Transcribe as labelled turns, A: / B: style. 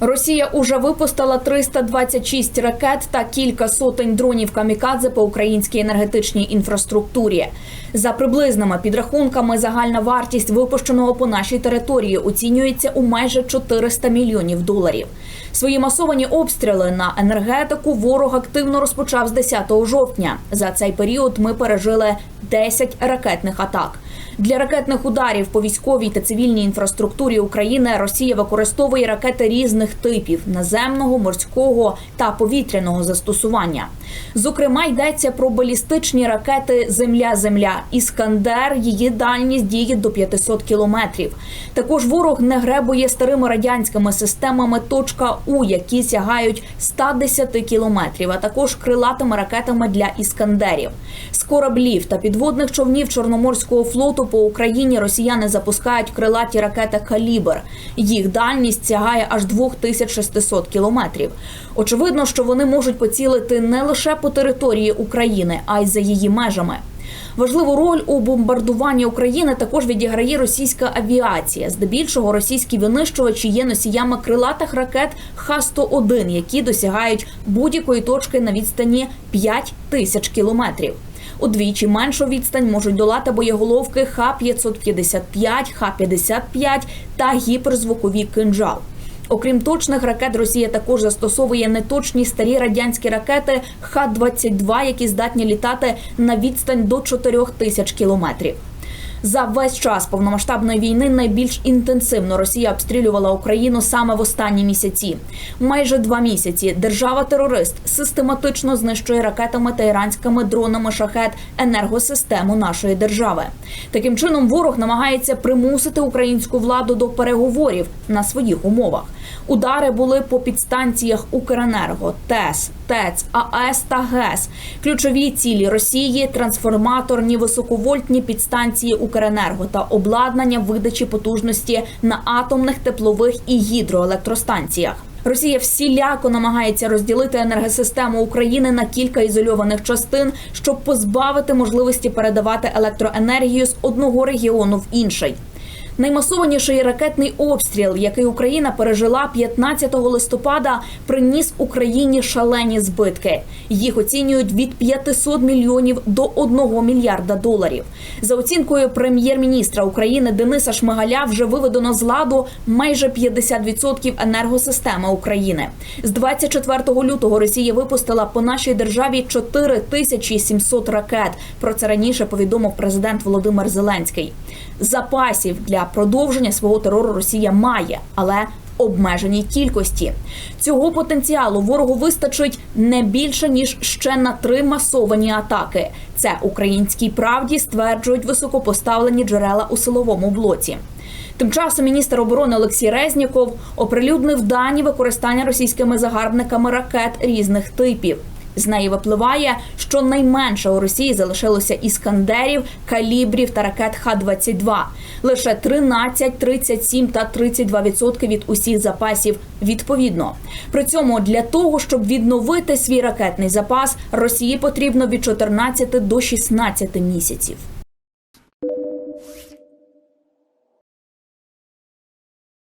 A: Росія уже випустила 326 ракет та кілька сотень дронів камікадзе по українській енергетичній інфраструктурі. За приблизними підрахунками, загальна вартість випущеного по нашій території оцінюється у майже 400 мільйонів доларів. Свої масовані обстріли на енергетику ворог активно розпочав з 10 жовтня. За цей період ми пережили 10 ракетних атак. Для ракетних ударів по військовій та цивільній інфраструктурі України Росія використовує ракети різних типів наземного, морського та повітряного застосування. Зокрема, йдеться про балістичні ракети Земля-Земля Іскандер. Її дальність діє до 500 кілометрів. Також ворог не гребує старими радянськими системами точка У, які сягають 110 кілометрів, а також крилатими ракетами для іскандерів. З кораблів та підводних човнів Чорноморського флоту по Україні росіяни запускають крилаті ракети Калібр. Їх дальність сягає аж 2600 кілометрів. Очевидно, що вони можуть поцілити не лише по території України, а й за її межами. Важливу роль у бомбардуванні України також відіграє російська авіація. Здебільшого російські винищувачі є носіями крилатих ракет Х-101, які досягають будь-якої точки на відстані 5 тисяч кілометрів. Удвічі меншу відстань можуть долати боєголовки Х-555, Х-55 та гіперзвукові кинжал. Окрім точних ракет, Росія також застосовує неточні старі радянські ракети Х-22, які здатні літати на відстань до 4 тисяч кілометрів. За весь час повномасштабної війни найбільш інтенсивно Росія обстрілювала Україну саме в останні місяці. Майже два місяці держава-терорист систематично знищує ракетами та іранськими дронами шахет енергосистему нашої держави. Таким чином, ворог намагається примусити українську владу до переговорів на своїх умовах. Удари були по підстанціях Укренерго, ТЕС, ТЕЦ, АЕС та ГЕС. Ключові цілі Росії трансформаторні високовольтні підстанції Укренерго та обладнання видачі потужності на атомних, теплових і гідроелектростанціях. Росія всіляко намагається розділити енергосистему України на кілька ізольованих частин, щоб позбавити можливості передавати електроенергію з одного регіону в інший. Наймасованіший ракетний обстріл, який Україна пережила 15 листопада, приніс Україні шалені збитки. Їх оцінюють від 500 мільйонів до 1 мільярда доларів. За оцінкою прем'єр-міністра України Дениса Шмигаля, вже виведено з ладу майже 50% енергосистеми України. З 24 лютого Росія випустила по нашій державі 4700 ракет. Про це раніше повідомив президент Володимир Зеленський. Запасів для продовження свого терору Росія має, але обмеженій кількості цього потенціалу ворогу вистачить не більше ніж ще на три масовані атаки. Це українській правді стверджують високопоставлені джерела у силовому блоці. Тим часом міністр оборони Олексій Резніков оприлюднив дані використання російськими загарбниками ракет різних типів. З неї випливає, що найменше у Росії залишилося іскандерів, калібрів та ракет Х-22. Лише 13, 37 та 32% від усіх запасів відповідно. При цьому для того, щоб відновити свій ракетний запас, Росії потрібно від 14 до 16 місяців.